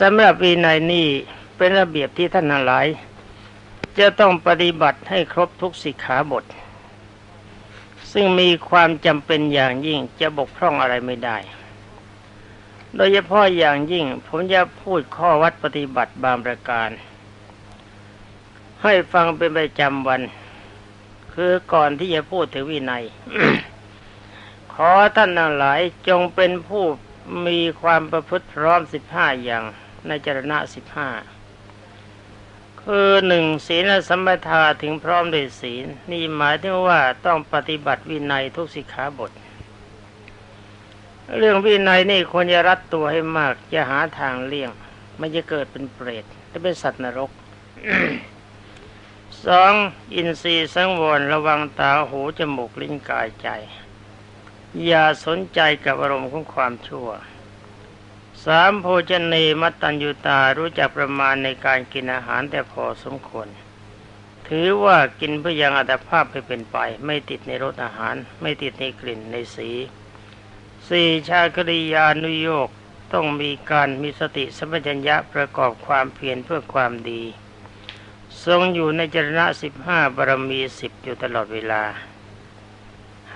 สำหรับวินัยนี่เป็นระเบียบที่ท่านหลาย จะต้องปฏิบัติให้ครบทุกสิกขาบท ซึ่งมีความจำเป็นอย่างยิ่งจะบกพร่องอะไรไม่ได้ โดยเฉพาะอย่างยิ่งผมจะพูดข้อวัดปฏิบัติบางประการ ให้ฟังเป็นประจำวัน คือก่อนที่จะพูดถึงวินัย ขอท่านหลายจงเป็นผู้ มีความประพฤติพร้อมสิบห้าอย่างในจรณะสิบห้าคือหนึ่งศีลสัมปทาถึงพร้อมด้วยศีล นี่หมายถึงว่าต้องปฏิบัติวินัยทุกสิกขาบท เรื่องวินัยนี่ควรจะรัดตัวให้มากจะหาทางเลี่ยง ไม่จะเกิดเป็นเปรตจะเป็นสัตว์นรกสองอินทรีย์สังวรระวังตาหูจมูกลิ้นกายใจ อย่าสนใจกับอารมณ์ของความชั่วสามโภชเนมัตตัญญุตารู้จักประมาณในการกินอาหารแต่พอสมควร ถือว่ากินเพื่อยังอัตภาพให้เป็นไป ไม่ติดในรสอาหาร ไม่ติดในกลิ่นในสีสี่ชาคริยานุโยกต้องมีการมีสติสัมปชัญญะประกอบความเพียรเพื่อความดี ทรงอยู่ในจรณะสิบห้าบารมีสิบอยู่ตลอดเวลา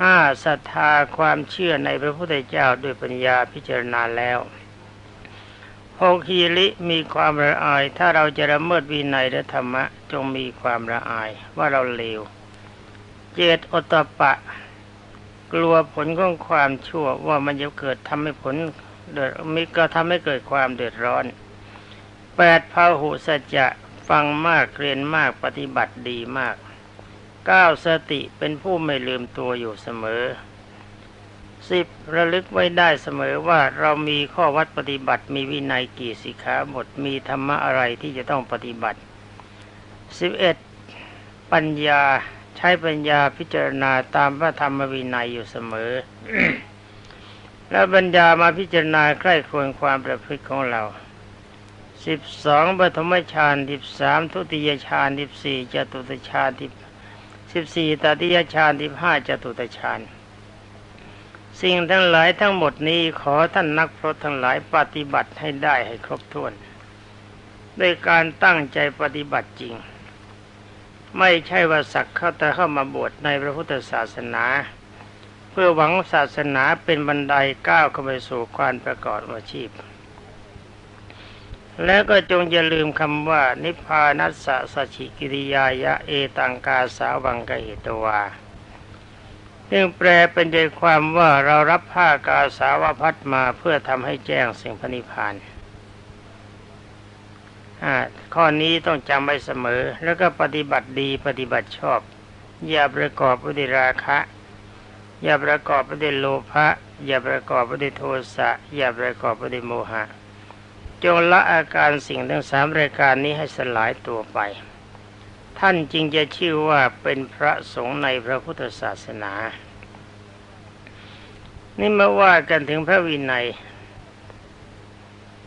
ห้าศรัทธาความเชื่อในพระพุทธเจ้าด้วยปัญญาพิจารณาแล้วหกฮีริมีความละอาย ถ้าเราจะละเมิดวินัยและธรรมะ จงมีความละอายว่าเราเลวเจตอตปะ กลัวผลของความชั่วว่ามันจะเกิดทำให้ผลเดือดมิก็ทำให้เกิดความเดือดร้อนแปดพาหุสัจจะฟังมากเรียนมากปฏิบัติดีมาก ก้าสติเป็นผู้ไม่ลืมตัวอยู่เสมอสิบระลึกไว้ได้เสมอว่าเรามีข้อวัดปฏิบัติมีวินัยกี่สิกขาบทมีธรรมะอะไรที่จะต้องปฏิบัติสิบเอ็ดปัญญาใช้ปัญญาพิจารณาตามพระธรรมวินัยอยู่เสมอ แล้วปัญญามาพิจารณาใกล้ควรความประพฤติของเราสิบสองปฐมฌานสิบสามทุติยฌานสิบสี่จตุตฌานสิบ สิบสี่ตติยฌานสิบห้าจตุตฌานสิ่งทั้งหลายทั้งหมดนี้ขอท่านนักพรตทั้งหลายปฏิบัติให้ได้ให้ครบถ้วน ด้วยการตั้งใจปฏิบัติจริง ไม่ใช่ว่าสักเข้าแต่เข้ามาบวชในพระพุทธศาสนา เพื่อหวังศาสนาเป็นบันไดก้าวเข้าไปสู่ความประกอบอาชีพ แล้วก็จงอย่าลืมคำว่า นิพพานัสสะสชิกิริยายะเอตังกาสาวังกเหตวาซึ่งแปลเป็นใจความว่าเรารับผ้ากาสาวพัดมาเพื่อทำให้แจ้งสิ่งพนิพานข้อนี้ต้องจำไว้เสมอ แล้วก็ปฏิบัติดีปฏิบัติชอบ อย่าประกอบด้วยราคะ อย่าประกอบด้วยโลภะอย่าประกอบด้วยโทสะ อย่าประกอบด้วยโมหะ จงละอาการสิ่งทั้งสามรายการนี้ให้สลายตัวไป ท่านจึงจะชื่อว่าเป็นพระสงฆ์ในพระพุทธศาสนา นี่มาว่ากันถึงพระวินัย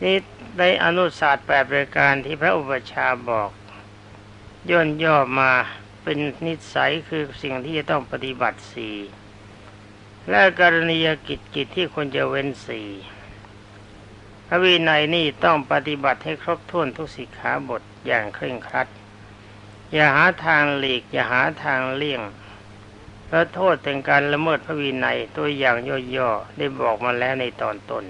นี่ในอนุศาสตร์แปดรายการที่พระอุปชาบอก ย่นย่อมาเป็นนิสัยคือสิ่งที่จะต้องปฏิบัติสี่และกรณียกิจกิจที่ควรจะเว้นสี่ พระวินัยนี่ต้องปฏิบัติให้ครบถ้วนทุกสิกขาบทอย่างเคร่งครัด อย่าหาทางหลีก อย่าหาทางเลี่ยงเพราะโทษถึงการละเมิดพระวินัยตัวอย่างย่อๆได้บอกมาแล้วในตอนต้น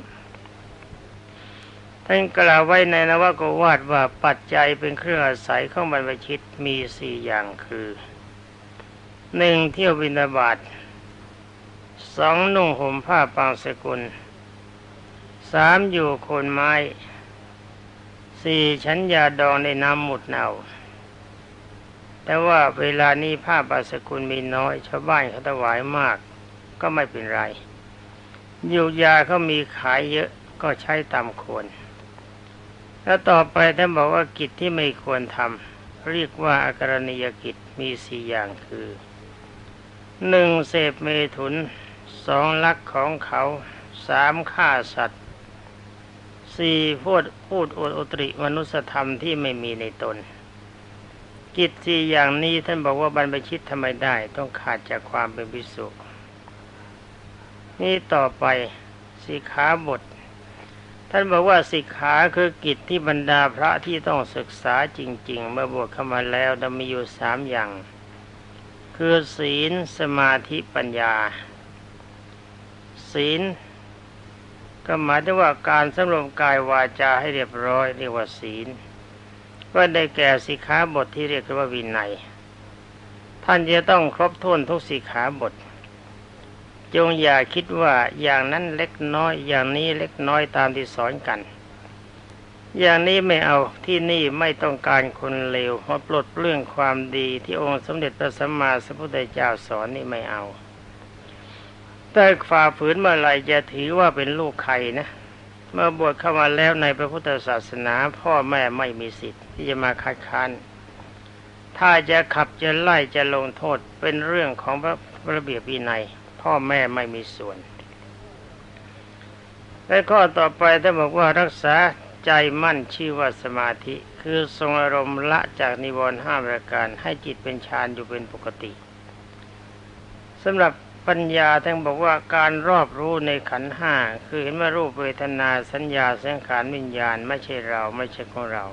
ท่านกล่าวไว้ในนวโกวาดว่าปัจจัยเป็นเครื่องอาศัยของบรรพชิตมีสี่อย่างคือหนึ่งเที่ยวบินาบาตสองนุ่งห่มผ้าปางสกุล สามอยู่โคนไม้สี่ฉันยาดองในน้ำหมุดเน่า แต่ว่าเวลานี้ผ้าบาสกุลมีน้อยชาวบ้านเขาถวายมากก็ไม่เป็นไรอยู่ยาเขามีขายเยอะก็ใช้ตามควรแล้วต่อไปท่านบอกว่ากิจที่ไม่ควรทำเรียกว่าอากรณียกิจมีสี่อย่างคือหนึ่งเสพเมถุนสองลักของเขาสามฆ่าสัตว์ สี่พูดพูดอดตริมนุสธรรมที่ไม่มีในตน กิจสี่อย่างนี้ท่านบอกว่าบรรพชิตทำไมได้ ต้องขาดจากความเป็นพิสุนี่ต่อไปสีขาบท ท่านบอกว่าสิกขาคือกิจที่บรรดาพระที่ต้องศึกษาจริง ๆ เมื่อบวชเข้ามาแล้วจะมีอยู่สามอย่าง คือศีลสมาธิปัญญา ศีล ก็หมายถึงว่าการสำรวมกายวาจาให้เรียบร้อยเรียกว่าศีลก็ได้แก่สิกขาบทที่เรียกว่าวินัย ท่านจะต้องครบถ้วนทุกสิกขาบท จงอย่าคิดว่าอย่างนั้นเล็กน้อย อย่างนี้เล็กน้อยตามที่สอนกัน อย่างนี้ไม่เอาที่นี่ไม่ต้องการคนเลวมาปลดเรื่องความดีที่องค์สมเด็จพระสัมมาสัมพุทธเจ้าสอนนี่ไม่เอา แต่ฝ่าฝืนเมื่อไรจะถือว่าเป็นลูกใครนะ เมื่อบวชเข้ามาแล้วในพระพุทธศาสนา พ่อแม่ไม่มีสิทธิ์ที่จะมาคัดค้านถ้าจะขับจะไล่จะลงโทษเป็นเรื่องของพระระเบียบวินัย พ่อแม่ไม่มีส่วน และข้อต่อไปท่านบอกว่ารักษาใจมั่นชื่อว่าสมาธิ คือทรงอารมณ์ละจากนิวรณ์ห้าประการให้จิตเป็นฌานอยู่เป็นปกติสำหรับ ปัญญาท่านบอกว่าการรอบรู้ในขันห้าคือเห็นว่ารูปเวทนาสัญญาสังขารวิญญาณ ไม่ใช่เราไม่ใช่ของเรา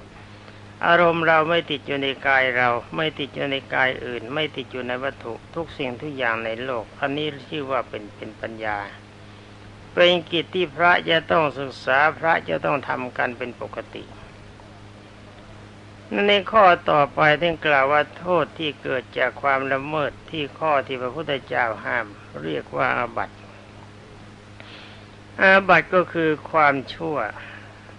อารมณ์เราไม่ติดอยู่ในกายเรา ไม่ติดอยู่ในกายอื่น ไม่ติดอยู่ในวัตถุทุกสิ่งทุกอย่างในโลก อันนี้ชื่อว่าเป็นเป็นปัญญา เป็นกิจที่พระจะต้องศึกษาพระจะต้องทำกันเป็นปกติ ในข้อต่อไปท่านกล่าวว่าโทษที่เกิดจากความละเมิดที่ข้อที่พระพุทธเจ้าห้าม เรียกว่าอาบัติอาบัติก็คือความชั่ว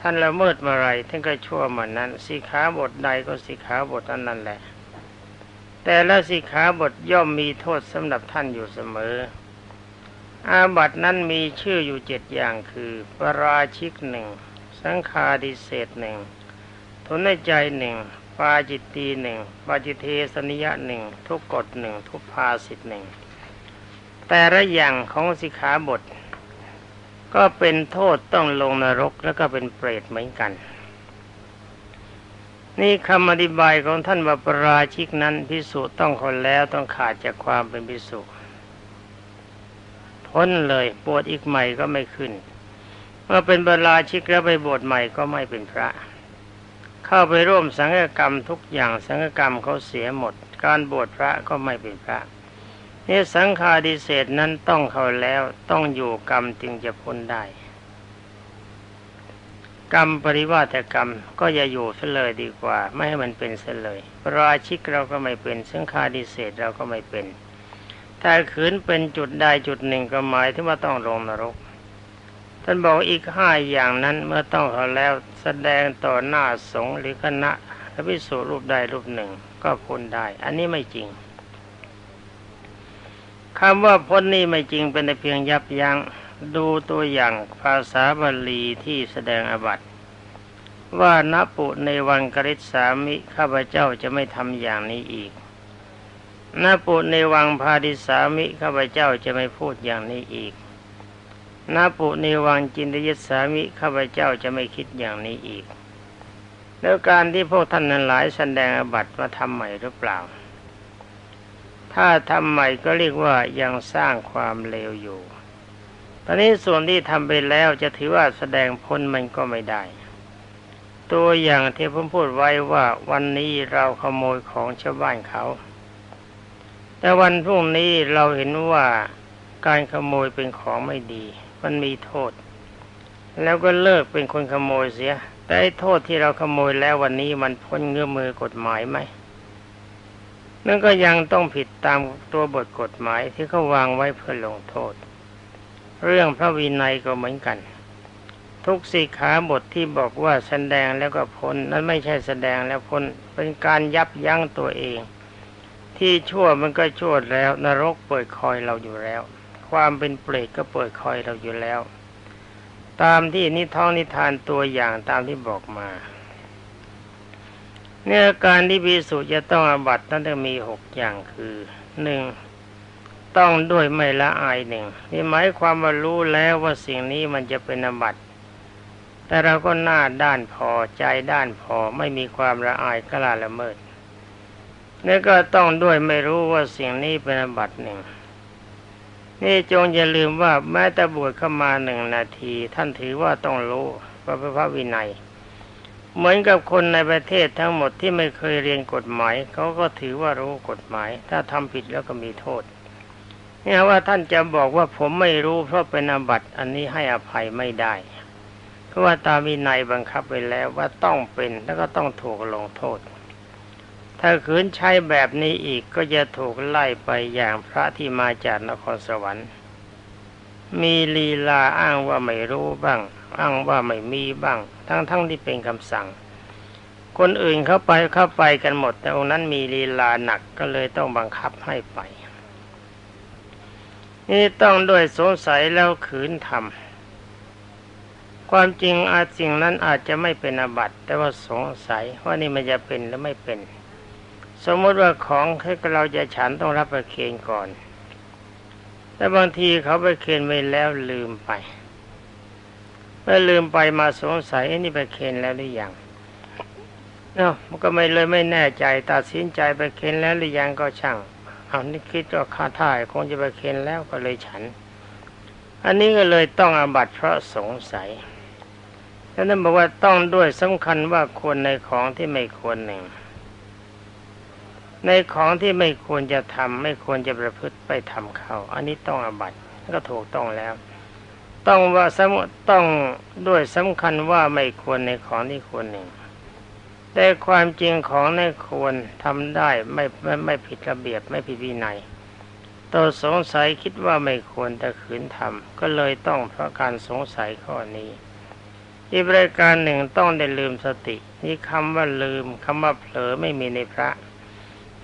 ท่านละเมิดมาไรท่านก็ชั่วมันนั้นสิขาบทใดก็สิขาบทนั้นนั่นแหละ แต่ละสิขาบทย่อมมีโทษสำหรับท่านอยู่เสมอ อาบัตินั้นมีชื่ออยู่เจ็ดอย่างคือปราชิกหนึ่งสังคาดิเศษหนึ่ง ทนในใจหนึ่งปาจิตตีหนึ่งปาจิเทสนิยะหนึ่งทุกกฎหนึ่งทุกภาสิทหนึ่งแต่ละอย่างของสิกขาบท ก็เป็นโทษต้องลงนรกแล้วก็เป็นเปรตเหมือนกัน นี่คำอธิบายของท่านว่าปราชิกนั้นพิสูจน์ต้องคนแล้วต้องขาดจากความเป็นพิสุพ้นเลยบวชอีกใหม่ก็ไม่ขึ้น เมื่อเป็นบรราชิกแล้วไปบวชใหม่ก็ไม่เป็นพระ เข้าไปร่วมสังฆกรรมทุกอย่างสังฆกรรมเขาเสียหมด การบวชพระก็ไม่เป็นพระนี่สังฆาดิเศษนั้นต้องเขาแล้วต้องอยู่กรรมจึงจะพ้นได้ กรรมปริวาตกรรมก็อย่าอยู่เสเลยดีกว่า ไม่ให้มันเป็นเสเลยราชิกเราก็ไม่เป็น สังฆาดิเศษเราก็ไม่เป็น ถ้าขืนเป็นจุดใดจุดหนึ่งก็หมายถึงว่าต้องลงนรกท่านบอกอีกห้าอย่างนั้นเมื่อต้องเขาแล้ว แสดงต่อหน้าสงฆ์หรือคณะพระพิสุรูปใดรูปหนึ่งก็พ้นได้ อันนี้ไม่จริงคำว่าพ้นนี่ไม่จริงเป็นแต่เพียงยับยัง้งดูตัวอย่างภาษาบาลีที่แสดงอบัติว่านัปุในวันกริษสามิข้าพเจ้าจะไม่ทำอย่างนี้อีกนัปุในวังพาดิสามิข้าพเจ้าจะไม่พูดอย่างนี้อีก นาปุในวังจินตยสามิข้าพเจ้าจะไม่คิดอย่างนี้อีก แล้วการที่พวกท่านนั้นหลายแสดงอบัตมาทำใหม่หรือเปล่า ถ้าทำใหม่ก็เรียกว่ายังสร้างความเลวอยู่ ตอนนี้ส่วนที่ทำไปแล้วจะถือว่าแสดงพ้นมันก็ไม่ได้ ตัวอย่างที่ผมพูดไว้ว่าวันนี้เราขโมยของชาวบ้านเขา แต่วันพรุ่งนี้เราเห็นว่าการขโมยเป็นของไม่ดี มันมีโทษ แล้วก็เลิกเป็นคนขโมยเสีย แต่โทษที่เราขโมยแล้ววันนี้มันพ้นเงื้อมือกฎหมายไหมนั่นก็ยังต้องผิดตามตัวบทกฎหมายที่เขาวางไว้เพื่อลงโทษ เรื่องพระวินัยก็เหมือนกัน ทุกสิขาบทที่บอกว่าแสดงแล้วก็พ้น นั้นไม่ใช่แสดงแล้วพ้นเป็นการยับยั้งตัวเอง ที่ชั่วมันก็ชั่วแล้ว นรกเปิดคอยเราอยู่แล้ว ความเป็นเปรตก็เปิดคอยเราอยู่แล้ว ตามที่นิท้องนิทานตัวอย่างตามที่บอกมา เนื้อการที่พิสุจะต้องอบัตนั้นจะมีหกอย่างคือหนึ่งต้องด้วยไม่ละอายหนึ่งนี่หมายความว่ารู้แล้วว่าสิ่งนี้มันจะเป็นอบัตแต่เราก็หน้าด้านพอใจด้านพอไม่มีความละอายกล้าละเมิดนี่ก็ต้องด้วยไม่รู้ว่าสิ่งนี้เป็นอบัตหนึ่ง นี่จงอย่าลืมว่าแม้แต่บวชเข้ามาหนึ่งนาที ท่านถือว่าต้องรู้พระพระวินัย เหมือนกับคนในประเทศทั้งหมดที่ไม่เคยเรียนกฎหมายเขาก็ถือว่ารู้กฎหมาย ถ้าทำผิดแล้วก็มีโทษนี่ว่าท่านจะบอกว่าผมไม่รู้เพราะเป็นอาบัติอันนี้ให้อภัยไม่ได้ เพราะว่าตามวินัยบังคับไว้แล้วว่าต้องเป็นแล้วก็ต้องถูกลงโทษ ถ้าขืนใช้แบบนี้อีกก็จะถูกไล่ไปอย่างพระที่มาจากนครสวรรค์ มีลีลาอ้างว่าไม่รู้บ้าง อ้างว่าไม่มีบ้าง ทั้งๆทที่เป็นคำสั่ง คนอื่นเข้าไปเข้าไปกันหมด แต่องนั้นมีลีลาหนักก็เลยต้องบังคับให้ไป นี่ต้องด้วยสงสัยแล้วขืนทำความจริงอาจสิ่งนั้นอาจจะไม่เป็นอบัติแต่ว่าสงสัยว่านี่มันจะเป็นหรือไม่เป็น สมมติว่าของที่เราจะฉันต้องรับประเคนก่อน แต่บางทีเขาไปเคนไว้แล้วลืมไป เมื่อลืมไปมาสงสัยอ้นี่ไปเคนแล้วหรือยังเนาะมันก็ไม่เลยไม่แน่ใจ ตัดสินใจไปเคนแล้วหรือยังก็ช่างเอานี่คิดว่าข้าท่ายคงจะไปเคนแล้วก็เลยฉัน อันนี้ก็เลยต้องอาบัตเพราะสงสัยแล้วนั่นบอกว่าต้องด้วยสำคัญว่าควรในของที่ไม่ควรหนึ่ง ในของที่ไม่ควรจะทำไม่ควรจะประพฤติไปทำเขาอันนี้ต้องอบัตก็ถูกต้องแล้ว ต้องว่าสมต้องด้วยสำคัญว่าไม่ควรในของที่ควรหนึ่งแต่ความจริงของในควรทำได้ไม่ไม่ไม่ผิดระเบียบไม่ผิดวินัยตัวสงสัยคิดว่าไม่ควรแต่ขืนทำก็เลยต้องเพราะการสงสัยข้อนี้อีกรายการหนึ่งต้องได้ลืมสติ นี่คำว่าลืมคำว่าเผลอไม่มีในพระ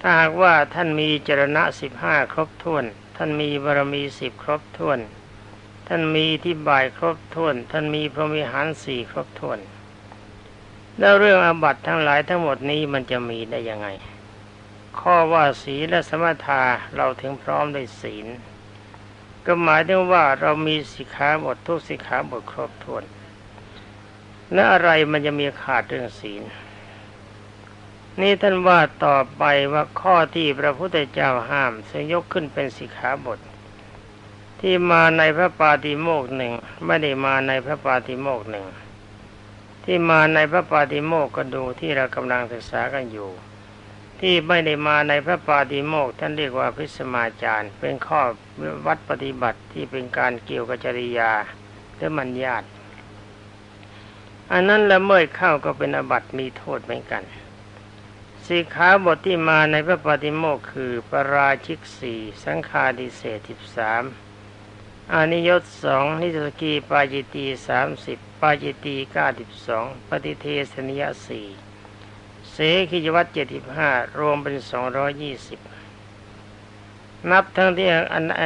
ถ้าหากว่าท่านมีจรณะสิบห้าครบถ้วน ท่านมีบารมีสิบครบถ้วน ท่านมีที่บ่ายครบถ้วน ท่านมีพรหมิหารสี่ครบถ้วน แล้วเรื่องอาบัติทั้งหลายทั้งหมดนี้มันจะมีได้ยังไง ข้อว่าศีลและสมถาเราถึงพร้อมด้วยศีล ก็หมายถึงว่าเรามีสิกขาบททุกสิกขาบทครบถ้วนและอะไรมันจะมีขาดเรื่องศีล นี่ท่านว่าต่อไปว่าข้อที่พระพุทธเจ้าห้ามจะยกขึ้นเป็นสิกขาบท ที่มาในพระปาติโมกข์หนึ่งไม่ได้มาในพระปาติโมกข์หนึ่งที่มาในพระปาติโมกข์ก็ดูที่เรากำลังศึกษากันอยู่ ที่ไม่ได้มาในพระปาติโมกข์ท่านเรียกว่าพิสมาจารย์เป็นข้อวัดปฏิบัติที่เป็นการเกี่ยวกับจริยาหรือมัญญาตอันนั้นละเมิดเข้าก็เป็นอบัติมีโทษเหมือนกัน สิขาบทที่มาในพระปฏิโมกข์คือปราชิกสี่สังฆาดิเศษสิบสามอานิยตสองนิสกีปาจิตีสามสิบปาจิตีเก้าสิบสองปฏิเทสนิยสี่เสขิจวัตเจ็ดสิบห้ารวมเป็นสองร้อยยี่สิบนับทั้งที่อันแอ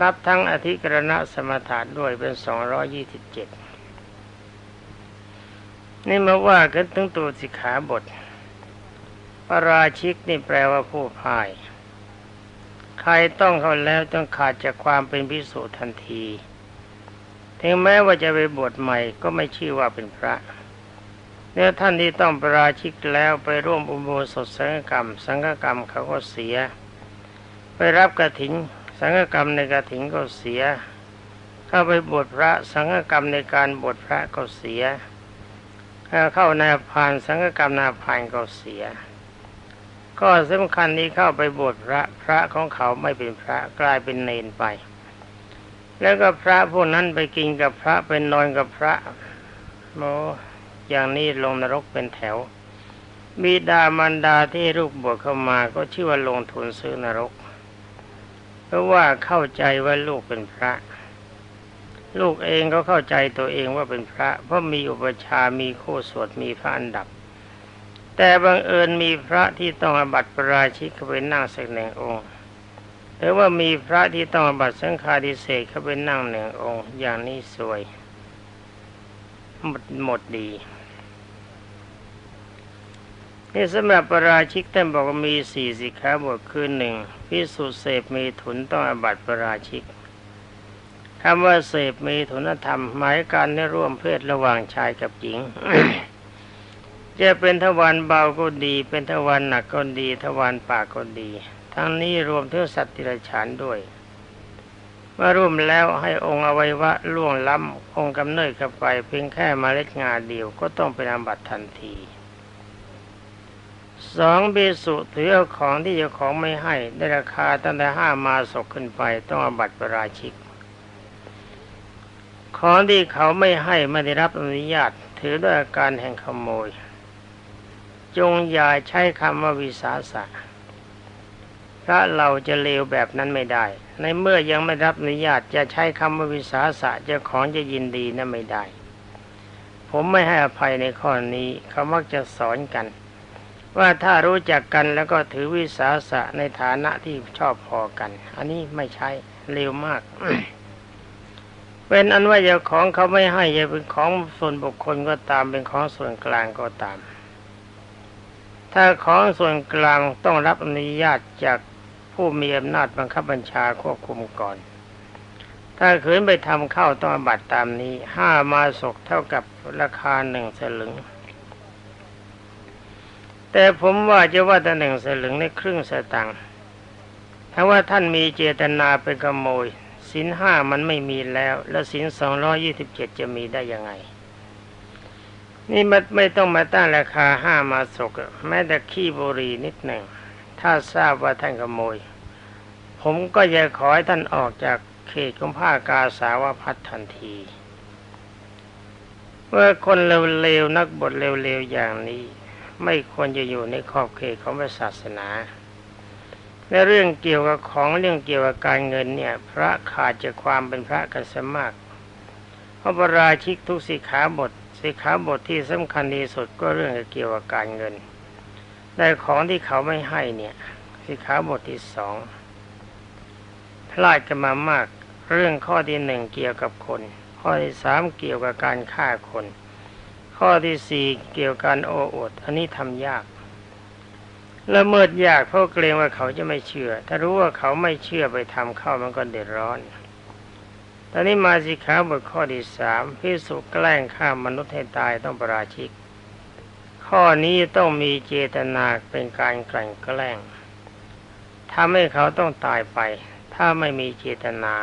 นับทั้งอธิกรณะสมถะด้วยเป็นสองร้อยยี่สิบเจ็ดนี่มาว่ากันถึงตัวสิกขาบท ปราชิกนี่แปลว่าผู้พ่าย ใครต้องเขาแล้วต้องขาดจากความเป็นพิสุทันที ถึงแม้ว่าจะไปบวชใหม่ก็ไม่ชื่อว่าเป็นพระเนี่ยท่านที่ต้องปราชิกแล้วไปร่วมอุโบสถสังฆกรรม สังฆกรรมเขาก็เสีย ไปรับกระถินสังฆกรรมในกระถินก็เสีย เข้าไปบวชพระสังฆกรรมในการบวชพระก็เสียเข้าในพานสังฆกรรมนาพานก็เสีย ก็สำคัญนี้เข้าไปบวชพระพระของเขาไม่เป็นพระกลายเป็นเนนไป แล้วก็พระพวกนั้นไปกินกับพระเป็นนอนกับพระโมอย่างนี้ลงนรกเป็นแถวบิดามารดาที่ลูกบวชเข้ามาก็ชื่อว่าลงทุนซื้อนรก เพราะว่าเข้าใจว่าลูกเป็นพระ ลูกเองก็เข้าใจตัวเองว่าเป็นพระ เพราะมีอุปชามีโคสวดมีพระอันดับ แต่บังเอิญมีพระที่ต้องอบัติปราชิกเข้าไปนั่งสักหนึ่งองค์หรือว่ามีพระที่ต้องอบัติสังฆาดิเศษเข้าไปนั่งหนึ่งองค์ อย่างนี้สวย หมดหมดดีนี่สำหรับประราชิกท่านบอกว่ามีสี่สิขาบทคือหนึ่งพิสุเสพมีถุนต้องอบัติปราชิกคำว่าเสพมีถุนธรรม หมายการในร่วมเพศระหว่างชายกับหญิง จะเป็นทวารเบาก็ดี เป็นทวารหนักก็ดี ทวารปากก็ดี ทั้งนี้รวมทั้งสัตว์ติรฉานด้วยเมื่อรุ่มแล้วให้องค์อวัยวะล่วงล้ำองค์กำเนิดเข้าไปเพียงแค่เมล็ดงาเดียวก็ต้องเป็นอาบัติทันทีสองเบสุถือเอาของที่เจ้าของไม่ให้ได้ราคาตั้งแต่ห้ามาศกขึ้นไปต้องอาบัติประราชิก ของที่เขาไม่ให้ไม่ได้รับอนุญาต ถือด้วยอาการแห่งขโมย จงอย่าใช้คำว่าวิสาสะพระเราจะเลวแบบนั้นไม่ได้ ในเมื่อยังไม่รับอนุญาตจะใช้คำว่าวิสาสะเจ้าของจะยินดีนั้นไม่ได้ ผมไม่ให้อภัยในข้อนี้เขามักจะสอนกัน ว่าถ้ารู้จักกันแล้วก็ถือวิสาสะในฐานะที่ชอบพอกัน อันนี้ไม่ใช่เลวมาก เป็นอันว่าเจ้าของเขาไม่ให้จะเป็นของส่วนบุคคลก็ตามเป็นของส่วนกลางก็ตาม ถ้าของส่วนกลางต้องรับอนุญาตจากผู้มีอำนาจบังคับบัญชาควบคุมก่อน ถ้าขืนไปทำเข้าต้องอบัตตามนี้ห้ามาศกเท่ากับราคาหนึ่งสลึง แต่ผมว่าจะว่าแต่หนึ่งสลึงในครึ่งสตังค์ถ้าว่าท่านมีเจตนาเป็นขโมยสินห้ามันไม่มีแล้ว แล้วสินสองร้อยี่สิบเจ็ดจะมีได้ยังไง นี่มันไม่ต้องมาตั้งราคาห้ามาศกแม้แต่ขี้บุรีนิดหนึ่ง ถ้าทราบว่าท่านขโมย ผมก็จะขอให้ท่านออกจากเขตของผ้ากาสาวพัดทันทีเมื่อคนเร็วๆนักบทเร็วๆอย่างนี้ ไม่ควรจะอยู่ในขอบเขตของศาสนาและเรื่องเกี่ยวกับของเรื่องเกี่ยวกับการเงินเนี่ย พระขาดจากความเป็นพระกันสมากเพราะปราชิกทุกสิขาบท สิขาบทที่สำคัญที่สุดก็เรื่องเกี่ยวกับการเงินแต่ของที่เขาไม่ให้เนี่ยสิขาบทที่สองพลาดกันมามาก เรื่องข้อที่หนึ่งเกี่ยวกับคน ข้อที่สามเกี่ยวกับการฆ่าคน ข้อที่สี่เกี่ยวกับการโอ้อดอันนี้ทำยากละเมิดยากเพราะเกรงว่าเขาจะไม่เชื่อ ถ้ารู้ว่าเขาไม่เชื่อไปทำเข้ามันก็เดือดร้อน ตอนนี้มาสิขาบทข้อที่สามพิสุแกล้งฆ่ามนุษย์ให้ตายต้องประราชิก ข้อนี้ต้องมีเจตนาเป็นการกลั่นแกล้งทำให้เขาต้องตายไป ถ้าไม่มีเจตนา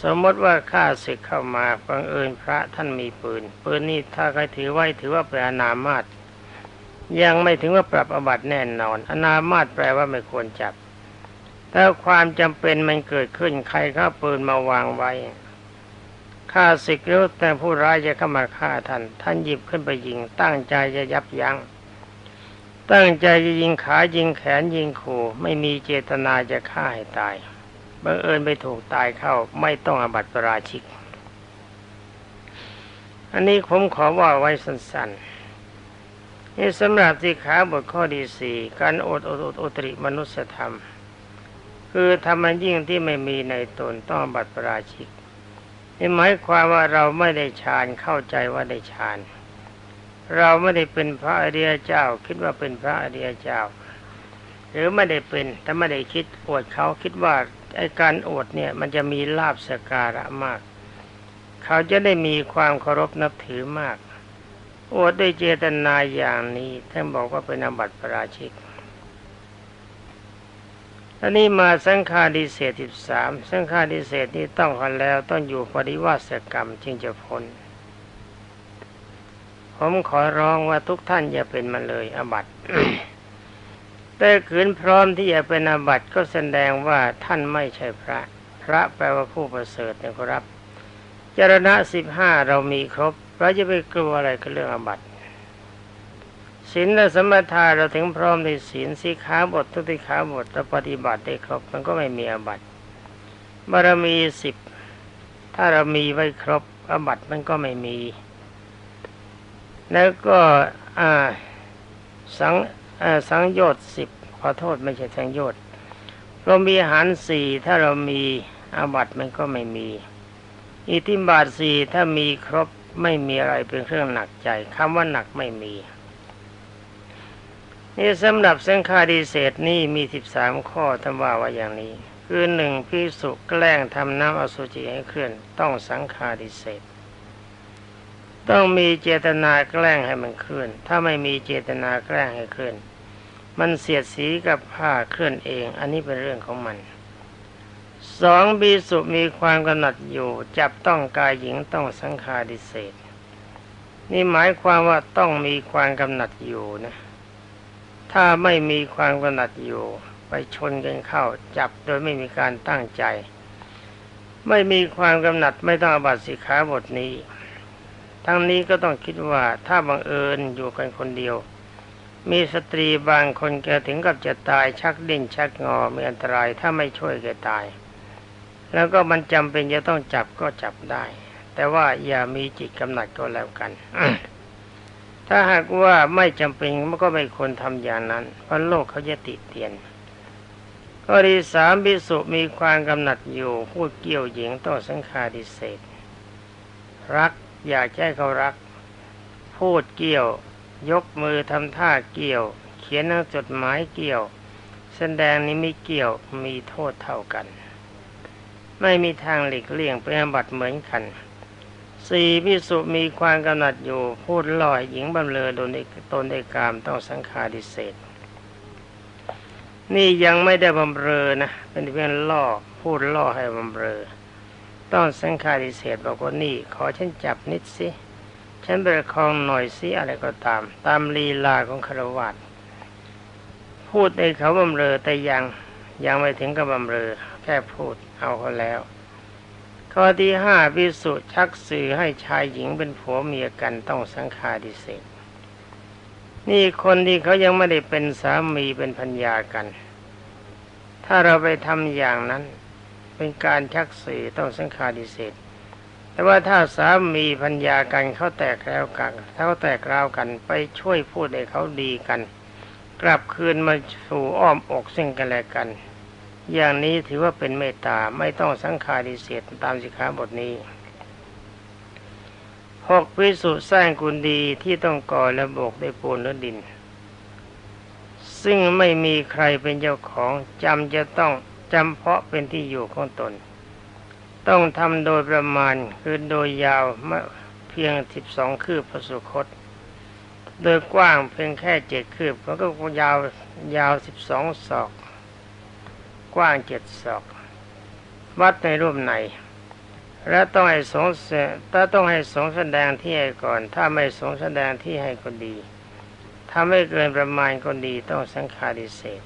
สมมติว่าข้าศึกเข้ามาบังเอิญพระท่านมีปืน ปืนนี่ถ้าใครถือไว้ถือว่าเป็นอนามาตยังไม่ถึงว่าปรับอบัติแน่นอน อนามาตแปลว่าไม่ควรจับ แต่ความจำเป็นมันเกิดขึ้นใครข้าปืนมาวางไว้ฆ่าศึกหรือแต่ผู้ร้ายจะเข้ามาฆ่าท่านท่านหยิบขึ้นไปยิง ตั้งใจจะยับยัง้งตั้งใจจะยิงขายิงแขนยิงขู่ไม่มีเจตนาจะฆ่าให้ตายบังเอิญไปถูกตายเข้าไม่ต้องอบัติปราชิก อันนี้ผมขอว่าไว้สั้นๆนี่สำหรับสิขาบทข้อที่สี่การอดอดอดอตริมนุสธรรม คือทำมันยิ่งที่ไม่มีในตนต้องบัตรปราชิกนี่หมายความว่าเราไม่ได้ฌานเข้าใจว่าได้ฌานเราไม่ได้เป็นพระอริยเจ้า คิดว่าเป็นพระอริยเจ้า หรือไม่ได้เป็นแต่ไม่ได้คิดอวดเขาคิดว่าไอการอวดเนี่ยมันจะมีลาบสการะมาก เขาจะได้มีความเคารพนับถือมากอวดด้วยเจตนาอย่างนี้ท่านบอกว่าเป็นอบัติปราชิก อันนี้มาสังฆาดิเศษสิบสามสังฆาดิเศษนี้ต้องกันแล้วต้องอยู่ปริวาสกรรมจึงจะพ้น ผมขอร้องว่าทุกท่านอย่าเป็นมาเลยอบัติแต่ขืนพร้อมที่จะเป็นอบัติก็แสดงว่าท่านไม่ใช่พระ พระแปลว่าผู้ประเสริฐนะครับจรณะสิบห้าเรามีครบเราจะไปกลัวอะไรกับเรื่องอบัติ ศีลและสมถะเราถึงพร้อมในศีลสีขาบททุติขาบทเราปฏิบัติได้ครบมันก็ไม่มีอบัติบารมีสิบถ้าเรามีไว้ครบอบัติมันก็ไม่มี แล้วก็สังสังโยชน์สิบขอโทษไม่ใช่สังโยชน์เรามีอาหารสี่ถ้าเรามีอบัติมันก็ไม่มี อิทิบาทสี่ถ้ามีครบไม่มีอะไรเป็นเครื่องหนักใจคำว่าหนักไม่มี นี่สำหรับสังฆาดิเศษนี่มีสิบสามข้อทำว่าว่าอย่างนี้ คือหนึ่งพิสุแกล้งทำน้ำอสุจิให้เคลื่อนต้องสังฆาดิเศษต้องมีเจตนาแกล้งให้มันเคลื่อน ถ้าไม่มีเจตนาแกล้งให้เคลื่อน มันเสียดสีกับผ้าเคลื่อนเอง อันนี้เป็นเรื่องของมัน สองบีสุมีความกำหนัดอยู่ จับต้องกายหญิงต้องสังฆาดิเศษ นี่หมายความว่าต้องมีความกำหนัดอยู่นะ ถ้าไม่มีความกำหนัดอยู่ไปชนกันเข้าจับโดยไม่มีการตั้งใจ ไม่มีความกำหนัดไม่ต้องอบัตสิขาบทนี้ ทั้งนี้ก็ต้องคิดว่าถ้าบังเอิญอยู่กันคนเดียว มีสตรีบางคนแกถึงกับจะตายชักดิ้นชักงอมีอันตรายถ้าไม่ช่วยแกตาย แล้วก็มันจำเป็นจะต้องจับก็จับได้ แต่ว่าอย่ามีจิตกำหนัดก็แล้วกัน ถ้าหากว่าไม่จำเป็นมันก็ไม่ควรทำอย่างนั้น เพราะโลกเขาจะติเตียนก็ดีสามบิสุมีความกำหนัดอยู่พูดเกี่ยวหญิงต้องสังฆาดิเศษรักอยากให้เขารัก พูดเกี่ยว ยกมือทำท่าเกี่ยว เขียนหนังจดหมายเกี่ยวแสดงนี้ไม่เกี่ยวมีโทษเท่ากัน ไม่มีทางหลีกเลี่ยงเป็นบัตเหมือนกัน สี่พิสุมีความกำหนัดอยู่ พูดลอยหญิงบำเรอโดนตนในกามต้องสังฆาดิเศษ นี่ยังไม่ได้บำเรอนะ เป็นเพียงล่อพูดล่อให้บำเรอ ต้องสังฆาดิเศษบอกว่านี่ ขอฉันจับนิดสิฉันประคองหน่อยสิอะไรก็ตาม ตามลีลาของคารวะพูดในเขาบำเรอแต่ยังยังไม่ถึงกับบำเรอ แค่พูดเอาเขาแล้ว ข้อที่ห้าพิสุชักสื่อให้ชายหญิงเป็นผัวเมียกันต้องสังฆาดิเศษนี่คนที่เขายังไม่ได้เป็นสามีเป็นพัญญากัน ถ้าเราไปทำอย่างนั้น เป็นการชักสื่อต้องสังฆาดิเศษแต่ว่าถ้าสามีพัญญากันเขาแตกแล้วกันเขาแตกราวกันไปช่วยพูดให้เขาดีกัน กลับคืนมาสู่อ้อมอกซึ่งกันและกัน อย่างนี้ถือว่าเป็นเมตตาไม่ต้องสังขารดิเศษตามสิกขาบทนี้หกวิสุสร้างกุลดีที่ต้องก่อและโบกด้วยปูนและดิน ซึ่งไม่มีใครเป็นเจ้าของจำจะต้องจำเพาะเป็นที่อยู่ของตน ต้องทำโดยประมาณคือโดยยาวเพียงสิบสองคืบพระสุคต โดยกว้างเพียงแค่เจ็ดคืบมันก็ยาวยาวสิบสองศอก กว้างเจ็ดศอก วัดในรูปไหน และต้องให้สงถ้าต้องให้สงแสดงที่ให้ก่อน ถ้าไม่สงแสดงที่ให้ก็ดี ถ้าไม่เกินประมาณก็ดีต้องสังฆาดิเศษ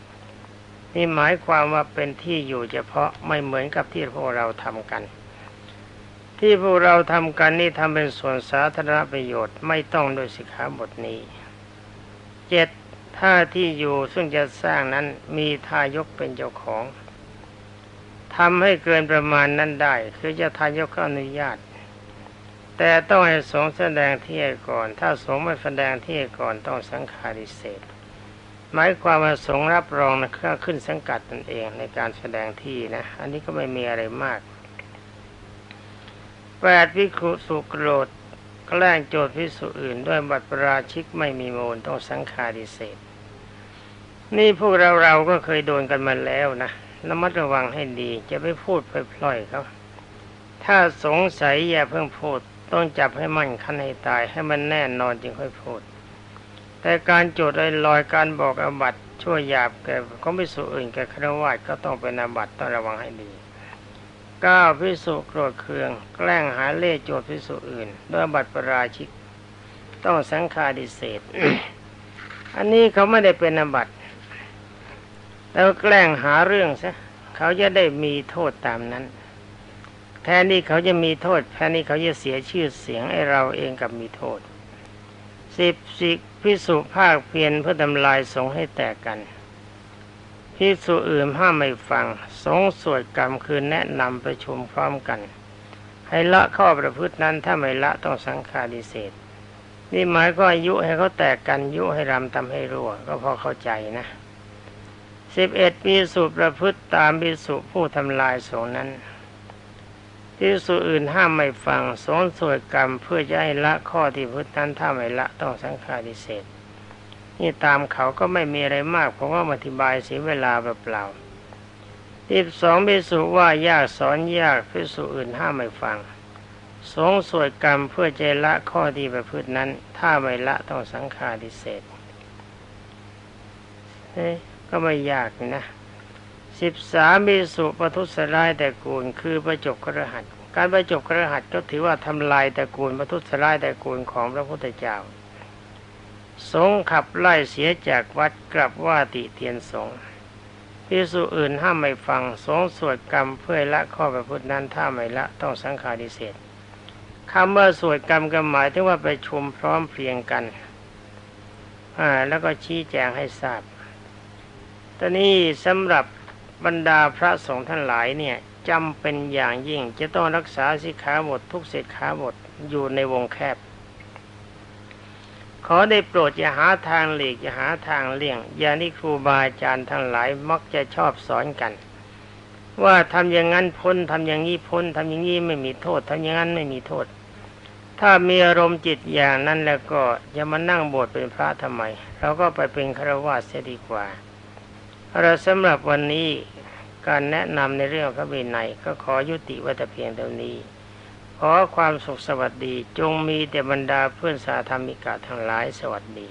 นี่หมายความว่าเป็นที่อยู่เฉพาะไม่เหมือนกับที่พวกเราทำกัน ที่พวกเราทำกันนี่ทำเป็นส่วนสาธารณประโยชน์ไม่ต้องโดยสิกขาบทนี้เจ็ด ถ้าที่อยู่ซึ่งจะสร้างนั้นมีทายกเป็นเจ้าของทำให้เกินประมาณนั้นได้ คือจะทายกอนุญาต แต่ต้องให้สงแสดงที่ก่อน ถ้าสงไม่แสดงที่ก่อนต้องสังฆาริเศษหมายความว่าสงรับรองนะเครื่องขึ้นสังกัดตนเองในการแสดงที่นะ อันนี้ก็ไม่มีอะไรมากแปดวิคุสุกโรธแกล้งโจทย์พิสุอื่น ด้วยบัตรประราชิกไม่มีมูลต้องสังฆาริเศษ นี่พวกเราเราก็เคยโดนกันมาแล้วนะระมัดระวังให้ดีจะไปพูดพล่อยๆเขาถ้าสงสัยอย่าเพิ่งพูด ต้องจับให้มั่นคันให้ตายให้มันแน่นอนจึงค่อยพูด แต่การโจทย์ลอยการบอกอบัตช่วยหยาบแก่ของพิสุอื่นแก่ครวญก็ต้องเป็นอบัตต้องระวังให้ดีก้าพิสุโกรธเคือง แกล้งหาเล่โจทย์พิสุอื่นด้วยบัตรประราชิก ต้องสังฆาดิเศษอันนี้เขาไม่ได้เป็นอบัติ แล้วแกล้งหาเรื่องซะเขาจะได้มีโทษตามนั้น แทนที่เขาจะมีโทษแทนที่เขาจะเสียชื่อเสียงไอ้เราเองกับมีโทษสิบสิพิสุภาคเพียนเพื่อทำลายสงให้แตกกันพิสุอื่นห้ามไม่ฟัง สงสวดกรรมคือแนะนำประชุมพร้อมกัน ให้ละข้อประพฤตินั้นถ้าไม่ละต้องสังฆาดิเศษนี่หมายก็อายุให้เขาแตกกันยุให้รำทำให้รั่ว ก็พอเข้าใจนะ สิบเอ็ดปีสุประพฤติตามปีสุผู้ทำลายสงนั้นปีสุอื่นห้ามไม่ฟังสงสวดกรรมเพื่อจะให้ละข้อที่พุทธนั้นถ้าไม่ละต้องสังฆาดิเศษนี่ตามเขาก็ไม่มีอะไรมากเพราะว่าอธิบายเสียเวลาเปล่าที่สองพิสุว่ายากสอนยากพิสุอื่นห้ามไม่ฟังสงสวดกรรมเพื่อใจละข้อที่ประพฤตินั้น ถ้าไม่ละต้องสังฆาดิเศษ ก็ไม่ยากนะสิบสามีสุปทุษร้ายตระกูล คือประจบกระหัตการประจบกระหัตก็ถือว่าทำลายตระกูลปทุษร้ายตระกูลของพระพุทธเจ้า สงขับไล่เสียจากวัดกลับว่าติเตียนสงพิสุอื่นห้ามไม่ฟังสงสวดกรรมเพื่อละข้อประพฤตินั้นถ้าไม่ละต้องสังฆาทิเศษคำว่าสวดกรรมก็หมายถึงว่าไปชุมพร้อมเพรียงกันอ่าแล้วก็ชี้แจงให้ทราบ ตอนนี้สำหรับบรรดาพระสงฆ์ท่านหลายเนี่ยจำเป็นอย่างยิ่งจะต้องรักษาสิกขาบททุกสิกขาบทอยู่ในวงแคบ ขอได้โปรดอย่าหาทางหลีกอย่าหาทางเลี่ยง อย่างที่ครูบาอาจารย์ทั้งหลายมักจะชอบสอนกัน ว่าทำอย่างนั้นพ้นทำอย่างนี้พ้นทำอย่างนี้ไม่มีโทษทำอย่างนั้นไม่มีโทษ ถ้ามีอารมณ์จิตอย่างนั้นแล้วก็อย่ามานั่งบวชเป็นพระทำไมเราก็ไปเป็นฆราวาสเสียดีกว่า เราสำหรับวันนี้การแนะนำในเรื่องพระวินัยก็ขอยุติไว้แต่เพียงเท่านี้ ขอความสุขสวัสดีจงมีแต่บรรดาเพื่อนสาธรรมิกาทั้งหลายสวัสดี